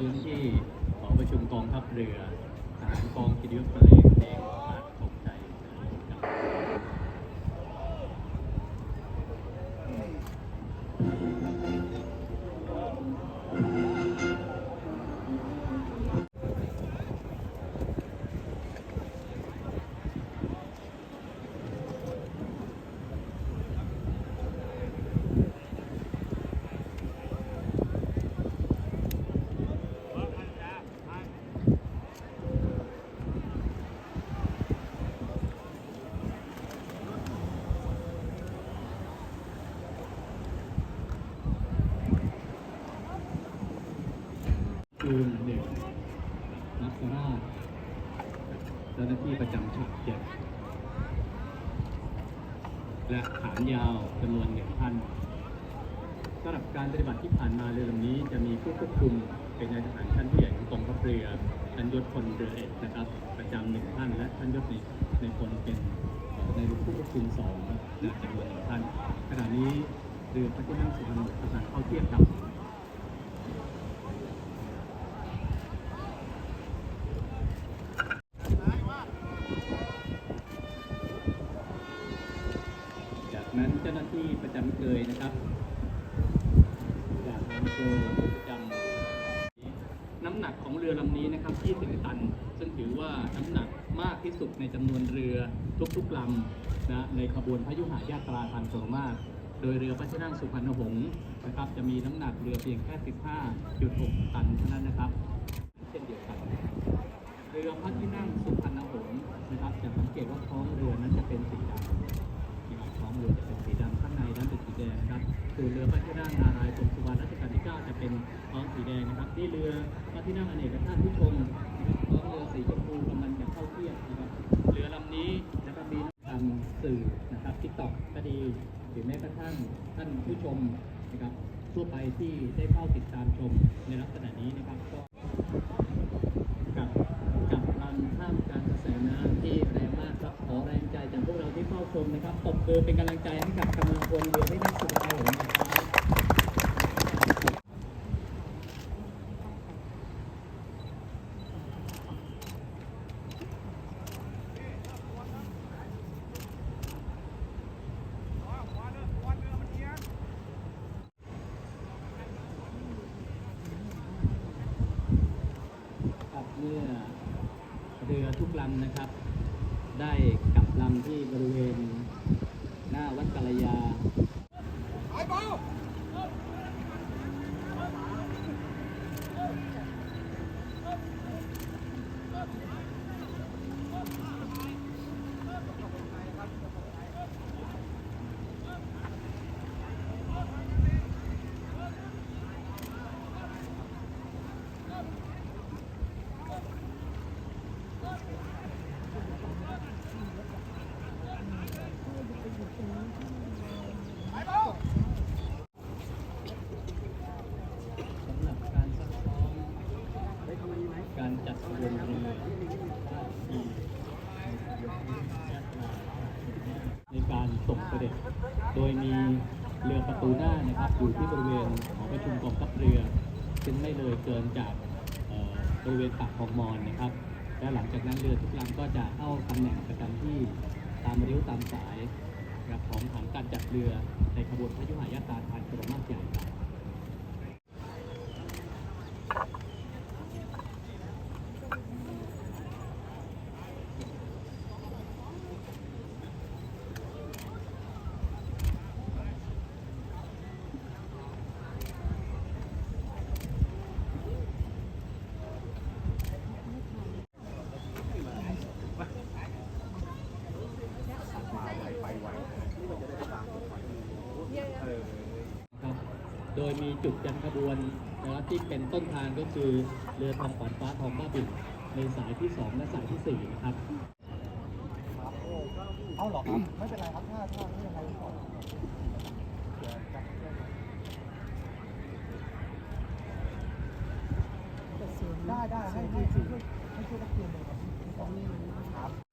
พื้นที่หอประชุมกองทัพเรือ ฐานกองกิจยุทะเลเพลงขาดตกใจครับ คืนหนึ่งนักราชเจ้าหน้าที่ประจำฉากเจ็ดและฐานยาวจำนวนหนึ่งท่านสำหรับการปฏิบัติที่ผ่านมาเรือลำนี้จะมีผู้ควบคุมเป็นนายทหารชั้นผู้ใหญ่ของกองทัพเรือชั้นยศพลเรือเอกนะครับ ประจำหนึ่งท่านและชั้นยศในในพลเป็นในผู้ควบคุมสองนะจำนวนหนึ่งท่านขณะนี้เรือพระที่นั่งสุพรรณหงส์กำลังเข้าเทียบกับ จาก นั้นเจ้าหน้าที่ประจำเกยนะครับจากอำเภอประจำน้ำหนักของเรือลำนี้นะครับ20ตัน ซึ่งถือว่าน้ำหนักมากที่สุดในจำนวนเรือทุกๆลำนะในขบวนพยุหายาตราทางโสมาศโดยเรือพระที่นั่งสุพรรณหงษ์นะครับจะมีน้ำหนักเรือเพียงแค่ 15.6 ตันเท่านั้นนะครับ เช่นเดียวกันเรือพระที่นั่งสุพรรณหงษ์นะครับจะสังเกตว่าท้องเรือนั้นจะเป็นสีดำ ครับส่วนเรือพระที่นั่งนารายณ์ทรงสุวรรณรัชกาลที่ 9 จะเป็นท้องสีแดงนะครับนี่เรือพระที่นั่งอเนกชาติผู้ชมนะครับท้องเรือสีชมพูกำลังจะเข้าเทียบนะครับเรือลำนี้นะครับมีทางสื่อนะครับทิกตอกก็ดีหรือแม้กระทั่งท่านผู้ชมนะครับทั่วไปที่ได้เข้าติดตามชมในลักษณะนี้นะครับก็กับกับลันท่ามการกระแสน้ำที่แรงมากครับขอแรงใจากพวกเราที่เฝ้าชมนะครับตบมือเป็นกำลังใจให้กับกำลังพลเรือที่นั่งสุดท้ายของเราครับครับเมื่อเรือทุกลำนะครับ ได้กลับลำที่บริเวณหน้าวัดกัลยา สำหรับการซักซ้อมการจัดขบวนเรือที่ในการ ส่งเสด็จ โดยมีเรือประตูหน้านะครับอยู่ที่บริเวณหอประชุมกองทัพเรือ ซึ่งไม่เลยเกินจากบริเวณปากคลองมอนนะครับ และหลังจากนั้นเรือทุกลำก็จะเข้าตำแหน่งประจำที่ตามริ้วตามสายกับของฐานการจัดเรือในขบวนพระยุหายาตาทานกรมากใหญ่ครับ โด ยมีจุดยันขบวนนะครับที่เป็นต้นทางก็คือเรือทองขวัญฟ้าทองบ้าบินในสายที่ 2 และสายที่ 4 นะครับเอาหรอครับ ไม่เป็นไรครับ ถ้าถ้าไม่ยังไงได้ได้ให้ให้ช่วยให้ช่วยตะเกียงเลยครับ